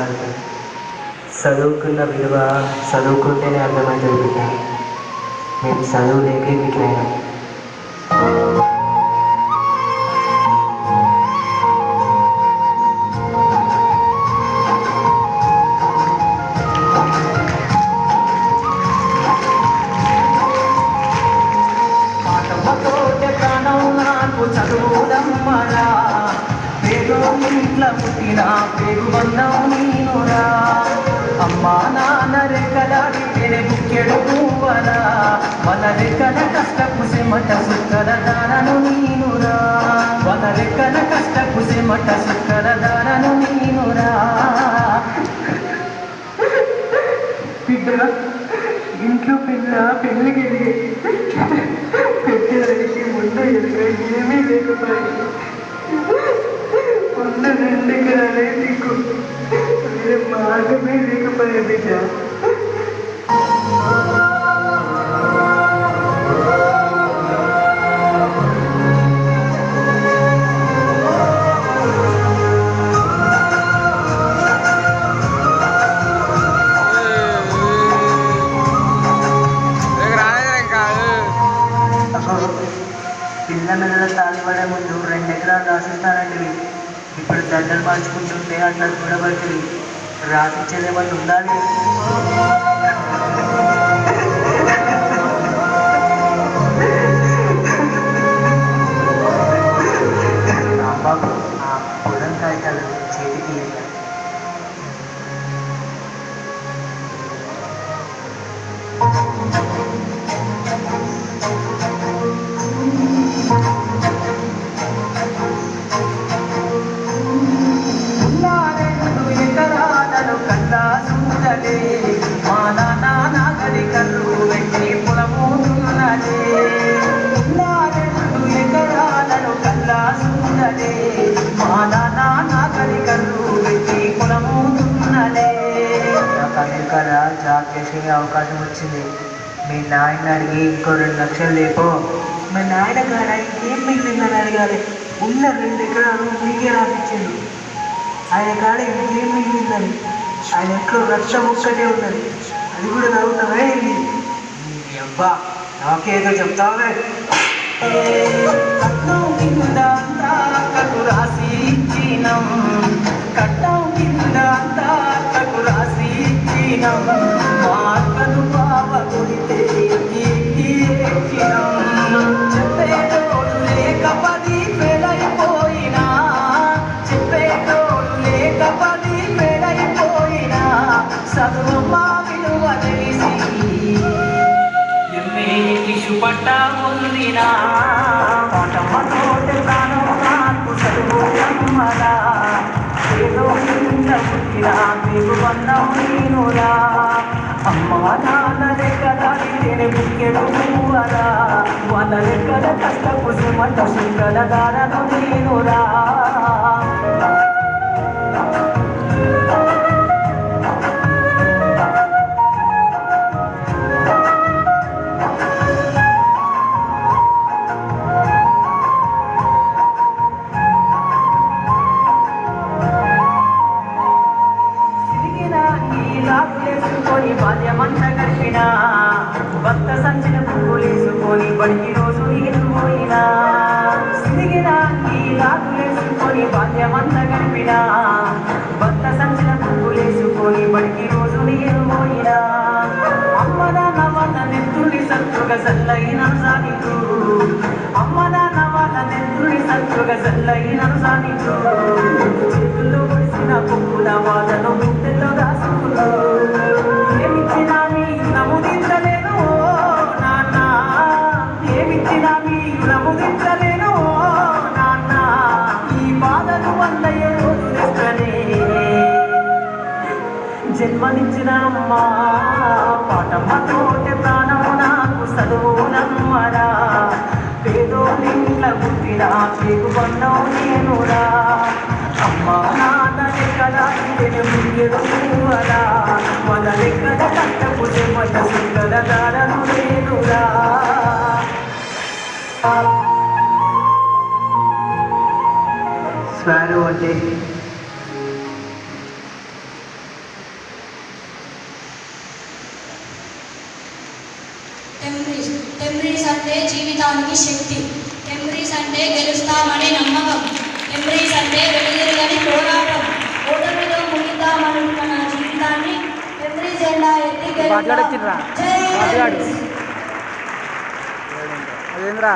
కాదు చదువుకున్న విలువ చదువుకుంటేనే అర్థమవుతుంది బిడ్డ మేము చదువు లేక ఇట్లయినా పాఠముతోటే ప్రాణం నాకు చదువులమ్మరా పేరు ఇంట్లో పుట్టిన పేరు బంధం నీనురా. అమ్మా నాన్న రెక్కలాడి పెరుగుకెడు బుక్కెడు పువ్వరా. మన రెక్కల కష్టపు సిమట సుక్కర దారను నీనురా. మన రెక్కల కష్టపు సిమట సుక్కర దారను నీనురా. ఇంట్లో పిల్ల పెళ్ళికి వేరే మార్గమే లేకపోయా బిడ్డ పిల్ల మెదల తాలిపడే ముందు రెండు ఎకరాలు రాసిస్తానండి ఇప్పుడు దండలు మార్చుకుంటుంటే అట్లా रात चले बंद हो। చూడలే మా నాన్న నాగలి కర్రు వెంటి పొలమూతున్నదే. ఉన్నారెండు ఎకరాలను కల్లా చూడలే మా నాన్న నాగలి కర్రు వెంటి పొలమూతున్నదే. నాకు అందుకల జాబ్ చేసే అవకాశం వచ్చింది. మీ నాయన అడిగి ఇంకో రెండు లక్షలు లేపో. మా నాయన కాడ ఇంకేం మిగిలిందని అడగాలి. ఉన్న రెండు ఎకరాలు మీకే రాసిచ్చిండు. ఆయన కాడ ఇంకేం మిగిలిందని. ఆయన ఇంట్లో రక్తం ఒక్కటే ఉన్నది. అది కూడా తాగుతావే నీ అబ్బా నాకేదో చెప్తావే. రాసి ఇచ్చినం. కట్నం చదువమ్మా విలువ ప్రాణం నాకు చదువులమ్మరా ఏదో కింద మీకు బంధం నేనురా అమ్మ నాన్న లెక్కల తిని బుక్కెడు పువ్వరా వాళ్ళ లెక్కల కష్టపు సుమట సుక్కల దారను నేనురా బడికి రోజు ఈ లాగులేసుకొని బాల్యమంతా గడిపిన. భక్త సంచిన పువ్వులేసుకొని బడికి రోజు నేను పోయినా అమ్మ నాన్న వాళ్ళ నెత్తుడి సత్తుగా సల్లైన సానికు అమ్మ నాన్న వాళ్ళ నెత్తుడి సత్తుగా సల్లైన సానికు చేతుల్లో పొడిసిన పువ్వుల వాళ్ళను ఏమిచ్చినా నాన్న. ఈ బాధలు వల్ల ఏ జన్మనిచ్చిన అమ్మా పాటమ్మతోటి ప్రాణము నాకు చదువునమ్మరా. పేదోళ్ళ పుట్టిన పేరు బంధం నేనురా. అమ్మా నాన్న లెక్కల తెలుగురా మన కట్టపు చెమట సుందర దారను నేనురా. స్వారో అంటే టెంబ్రీస్ అంటే జీవితానికి శక్తి. టెంబ్రీస్ అంటే గెలుస్తామని నమ్మకం. టెంబ్రీస్ అంటే వెలుదిరగని పోరాటం. ఓటమితో ముగిద్దామనుకున్న జీవితాన్ని టెంబ్రీస్ జెండా ఎత్తి గెలుస్తాం అదేంద్రా?